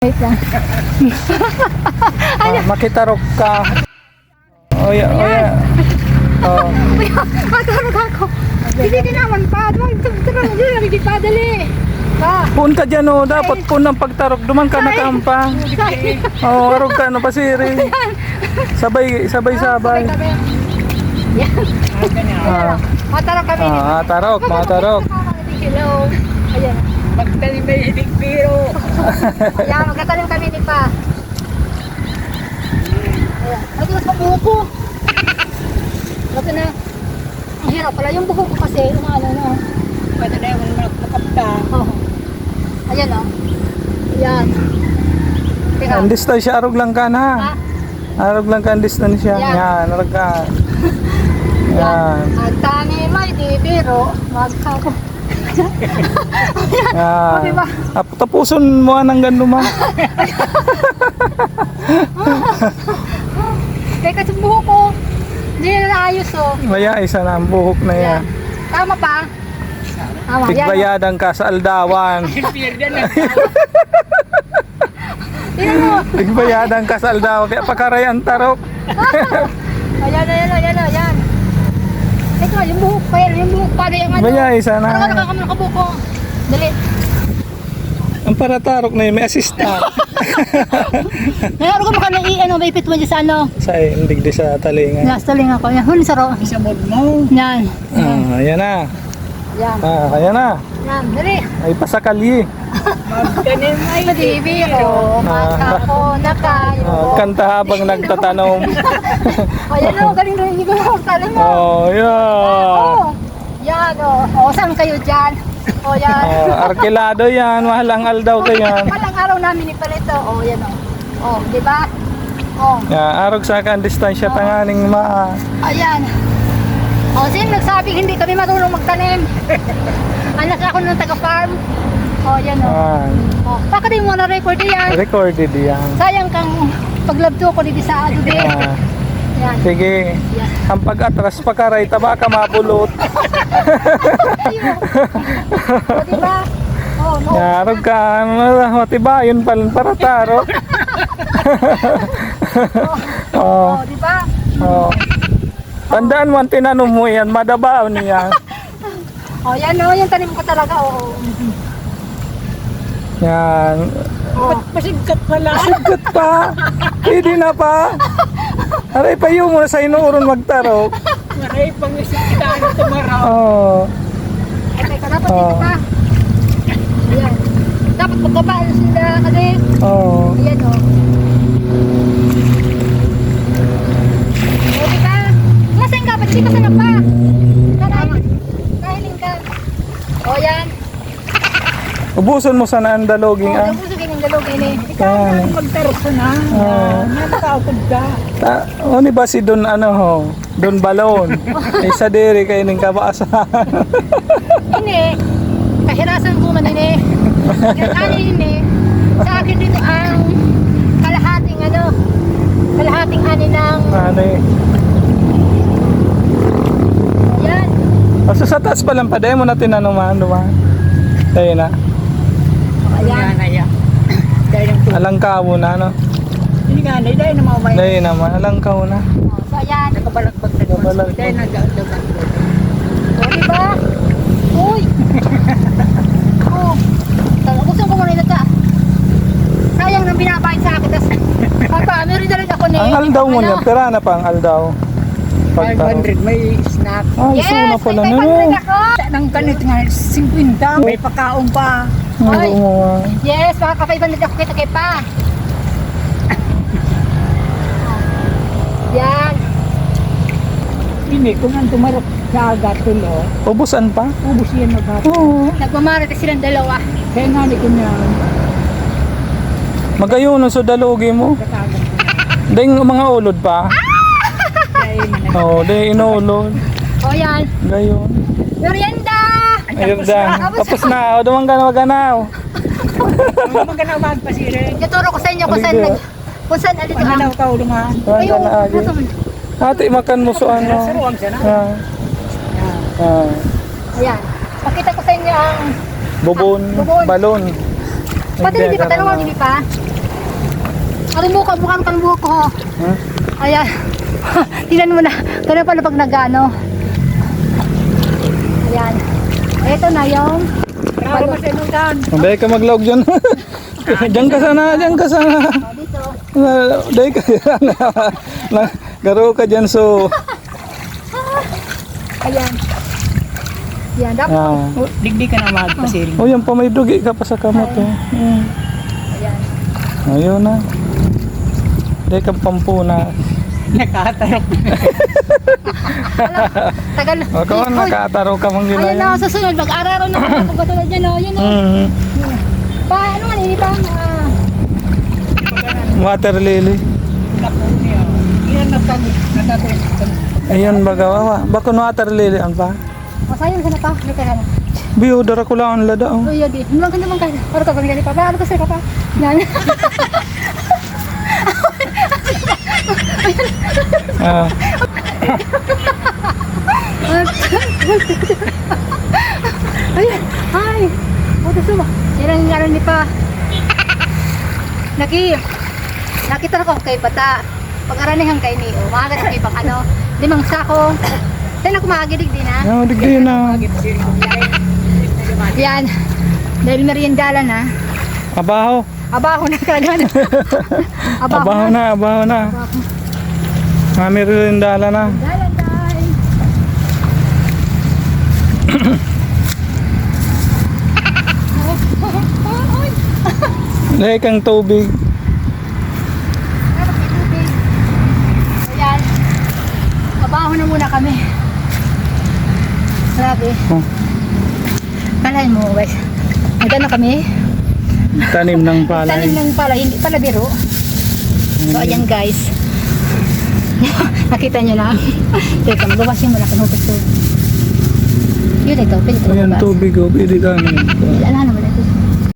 Wait lang. Ah, makitarok ka. Oh, yeah, oh, yeah. Oh. Matarog ako. Hindi din naman pa. Magtarog mo dyan. Hindi pa. Pun ka dyan oh, dapat pun ng pagtarok. Duman ka nakampa. Oh, arog ka na pasiri. Sabay, sabay, sabay. Yan. Ah, Matarog kami. ah, tarok, mga tarok. Hello. Ayan. Pagtalim may hilig biro. Ayan, magkatalim kami ni Pa. Ayan. Ay, tumas pa buhok ko. Ito na. Ang hirap pala. Yung buhok ko kasi, yung ano na. Pwede na yung makapta. Oh. Ayan o. Ayan. Teka. Ang distansya, arog lang ka na. Ha? Arog lang ka ang distansya. Yan. Yan, arog ka. Yan. Ang tani may di biro. Yan. diba? Ah, tapuson mo ang ganduman. Teka, sa buhok ko. Hindi na naayos oh. Maya, isa na ang buhok na yan. Tama pa. Tama. Yan. oh. Tigbayadan ka sa aldawan. Tingnan mo. Tigbayadan ka sa aldawan. Kaya pakaray ang tarok. Ayan, ayan, ayan, ayan. Teka, yung buhok pa yan. Yung ano. Maya, isa Ano ka kabuko? Dali. Ang paratarok na yun, may assistant. Ngayon ko maka na i-ano, may ipit mo dyan sa ano. sa indig di sa talingan. Nastaling ako. Yan, huli sa ro. Isa mo mo. Yan. Ah, ayan na. Yan. Ah, ayan na. Yan, dali. Ay pasakalye. Magtalim may Ay, di biro. Magkako na kayo. Ah, kanta habang nagtatanong. Ayan o, galing rin. Hindi ko na magtalim mo. oh, yeah. Oh, yan o. O, saan kayo dyan? O, yan. Ah, arkilado yan. Mahalang aldaw ka yan. Palang araw namin ni Palito. O, yan o. O, di ba? O, Yeah, arog sa kan distansya tanganing ma. ayan. O, sino nagsabing hindi kami marunong magtanim? Anak ako ng taga-farm. O, yan o. Ah, O, baka di mo na-record yan. recorded yan. Sayang kang paglabdo ko dito sa Adobe. Ah, Yan. sige. Yan. Ang pag-atras pa karay, taba ka mapulot. Ayun. O, di ba? O, no. Yeah, arog ka. Ano, matiba, yun pala para tarok. O, oh, di ba? oh. Tandaan mo ang tinanong mo yan, madabaw niya. O, yan o. Yan tanim ko talaga. O, Yan. o. Pasigkat pala. Sigat pa. Pwede na pa. Aray pa yung muna sa inuuron magtarok. Maray pang isikita na tumaraw. Oh. Ay, teka, dapat Oh. dito pa. Ayan. Dapat magkabaan sila kasi. Oh. Ayan o. O, Masang ka, pa? Kahiling. Kahiling ka. O, yan. Ubuson mo sana ang daloging ah. nabusog yung dalog ini. Yan. Magtarok ka na. Oh. Nanakaupod ka. Ta, o ni ba si Don ano ho? Don Balon. Isa diri kay ning kabaasahan. Ini, kahirasan ko man ini. Kaya ini, sa akin dito ang kalahating ano, kalahating ani ng, ano eh. yan. Asa sa taas pa lang pa dahil mo na tinanong man duman. Tayo na. Ayan. Dahil tuwa. Alangkawo na no. Hindi nga, dahil na bayan. Tayo naman alangkawo na. O, So, ayan. Nakabalagbag na doon. Dahil nagdagan doon. O, di ba? Uy! Oh. Gusto ko muna ito. Sayang nang binabayin sa akin. Tas, papa, meron na rin ako ni... Ang aldaw mo ano? niya, pera na pa ang aldaw. Pagtarong. 500 may snack. Ah, Yes, na pala may na. 500 ako. Nang ganit nga, 50. May pakaon pa. Ay. Ah. Yes, mga ka-500 ako kita kay pa. Yan. Hindi, kung ang tumarok sa agat tulo, Ubusan pa? ubus yan maghapon. Oo. Nagmamarate silang dalawa. Kaya nga ni ko na Magayon sa dalugi mo. ko. Ding mga ulod pa. Na. Oo, oh, di inulod. O yan. Gayon. Merienda! Ayun da. Tapos na. O, dumang ka na maganaw. Ano naman ka na magpasirin? Ituro ko sa inyo kung saan, nag- kung saan alito Ano ang... na ka ulungan? Dumang ka na agi. Ate, makan mo sa ano. Saruang siya na. Ah. Ah. Ayan. Pakita ko sa inyo ang Bubon. Bubon. Balon. Pati hindi pa tanong, hindi pa. Anong buko? Bukan kang buko. Ha? Ayan. Tingnan mo na. Ganun pala pag nag-ano. Ayan. Ito na yung Bravo mas inutan. Dahil ka maglog dyan. Diyan ka sana, diyan ka sana. oh, dito. Dahil ka. Na- Garo ka dyan so. Ayan. Ayan. Dapat. Ah. Oh, digdi ka na magpasiring. Oh, yan pa may dugi ka pa sa kamot. Oh. Mm. Ayan. Ayun na. Dahil ka pampuna. Nakatarok. Tagal. O ka Hoy, nakataro ka mong gila na, sa sunod. Mag-araro na ako. Kung katulad yan, oh. Yan, oh. Mm. Pa, ano man, hindi pa. Ah, Water lily. Napo niya. Iyan na pag natatarok. Ayun baga wawa. Bakun water lily ang pa. masayang ka na pa. Hindi ka na. Biyo dara ko lang ang lada. Oh. Oh, iya di. Nulang ka naman kayo. Ano ka ganyan pa? Ano ka sir ka pa? Yan. Ah. Ay, ay. Buto suma. Yan ang ngalan ni pa. Naki. Nakita ko kay bata. Pag-aranihan kay ni. O, maaga na kay pang ano. Limang sako. Tayo na kumagidig din ha. Oh, digdi na. Yan. Dahil meriendala na. Abaho. Abaho na kagad. Abaho, Abaho na, abaho na. Mami rin dala na. Dala tayo. Dahil kang tubig. Ayan. Mabaho na muna kami. Grabe. Oh, Kalahin mo, guys. Nagano kami? tanim ng palay. Tanim ng pala, hindi pala biro. So, ayan guys. Nakita nyo na. Teka, magawasin mo na kung ito. Yun ito, pwede ito Ayan magbabas. tubig oh, pwede ka naman. Wala naman